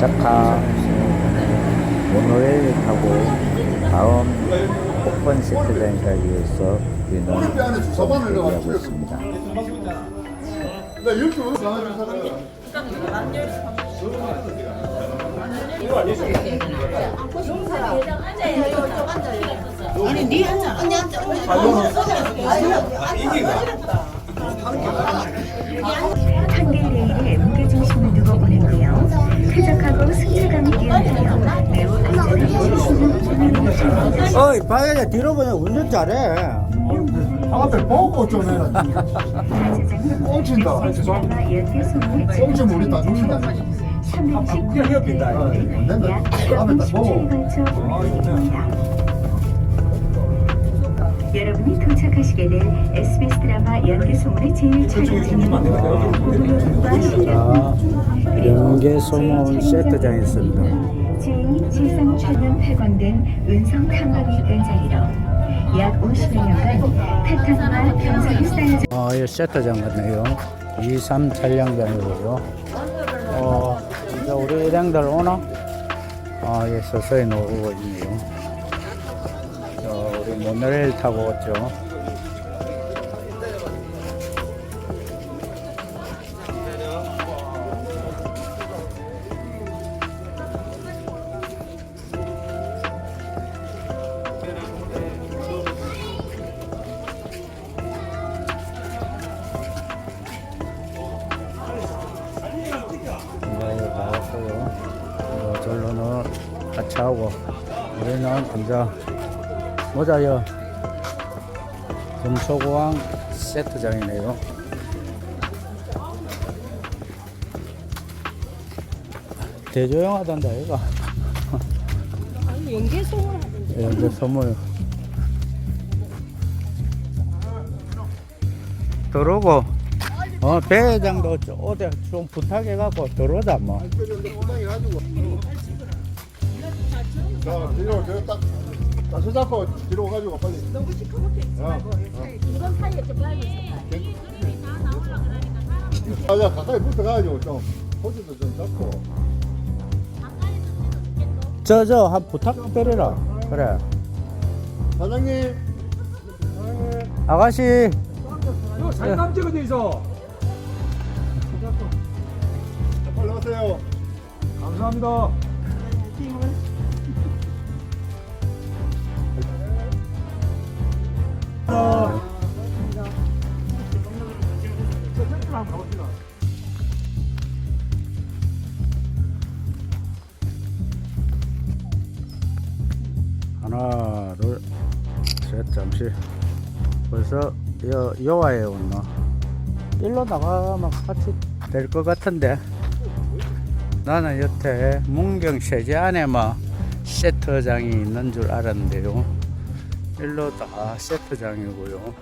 도착한 모노레일 타고 다음 세트장에 가기 위해서 우리는 대기하고 있습니다. 나 이렇게 오는 사람이 아니 니 앉아. 언니 앉아. 한길레일의 쾌적하고 승차감이 뛰어나며 매우 안전한 시스템을 준비했습니다. 어이, 봐야 뒤로 보면 운전 잘해. 앞에 보고 좀 해라 꽁친다. 꽁치 물이 다 죽는다. 삼행식 된다. 약 앞에 딱 30초에 보고 걸쳐 운행됩니다. 여러분이 도착 하시게 될 SBS 드라마 연기 소문의 제일 촬영지는 오브로드와 실력 연계 소모원 세트장에 있습니다. 제2 제3천년 폐광된 은성 탐방이 은장이로 약 50여 년간 패턴과 평선이 쌓여져 어, 이 세트장 같네요. 2, 3 촬영장이고요. 어, 이제 우리 일행들 오나? 아, 예, 서서히 놀고 있네요. 어, 우리 모노레일 타고 왔죠. 차하고, 우리는 먼저 모자요. 금초고항 세트장이네요. 대조영하단다, 이거. 연계송을 하던데 연계 선물. 들어오고, 어, 배회장도 좀 어디 좀 부탁해갖고 들어오자, 뭐. 자 뒤로 저딱 다시 잡고 뒤로 가지고 빨리. 너무 시커멓게 있지 말고 이건 사이에 좀 빨리 있어. 아야 가까이 붙어 가지고 좀 포즈도 좀 잡고. 저, 저, 한 부탁드려라. 그래. 사장님. 아가씨, 이거 잠깐 찍어져 있어. 빨리 오세요. 감사합니다. 하나, 둘, 셋, 잠시. 벌써 여, 여와에 온나. 일로 나가면 같이 될 것 같은데. 나는 여태 문경 세제 안에만 세트장이 있는 줄 알았는데요. 일로 다 세트장이고요.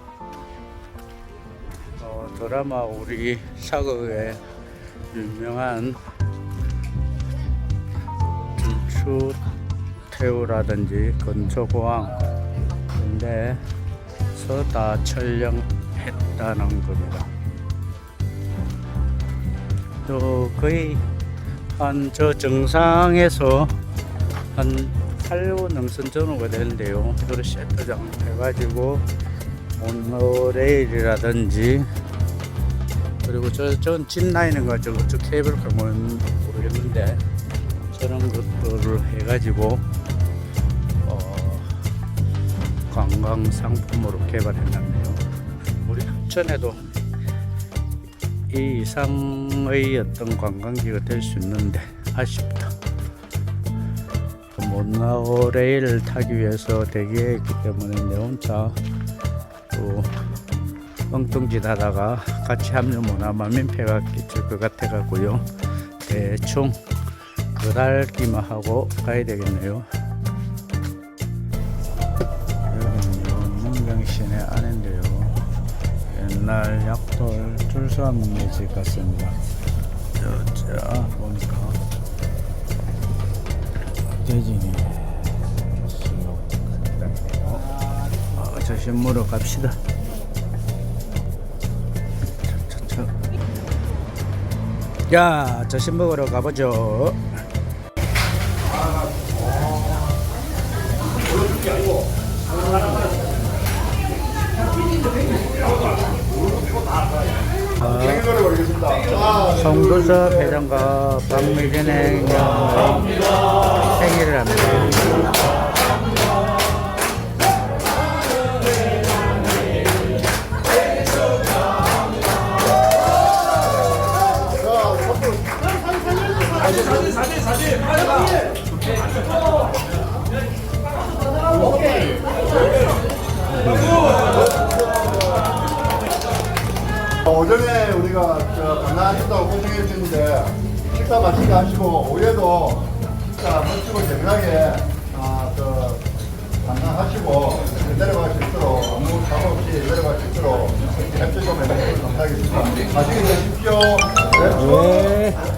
어, 드라마 우리 사극의 유명한 준 추 태우라든지 건초고항 근데 서 다 촬영했다는 겁니다. 또 거의 한 저 정상에서 한 8분 능선 전후가 되는데요. 이거를 세트장 해가지고 모노레일이라든지 그리고 저, 전 짚라인인가 저, 저 케이블카 뭔 모르겠는데 저런 것들을 해가지고 어, 관광 상품으로 개발해놨네요. 우리 합천에도 이 이상의 어떤 관광지가 될 수 있는데 아쉽다. 그 모노레일을 타기 위해서 대기했기 때문에 내 혼자 또 엉뚱짓 하다가 같이 합류 못하면 민폐가 끼칠 것 같아가고요. 대충 그달기만 하고 가야 되겠네요. 옛날 약돌 줄수함네 집 같습니다. 자, 보니까 대진이 수록했다네요. 어, 저 신무로 갑시다. 야, 저신 먹으러 가보죠. 회장과 박미진의 양 오전에 우리가 저 강남시다고 고생해 주셨는데 식사 맛있게 하시고 오후에도 식사 마시고 건강하게 아, 저 관광하시고 내려갈 수 있도록 아무 사고 없이 내려갈 수 있도록 협조 좀 해주시면 감사하겠습니다. 맛있게 드십시오. 네. 네.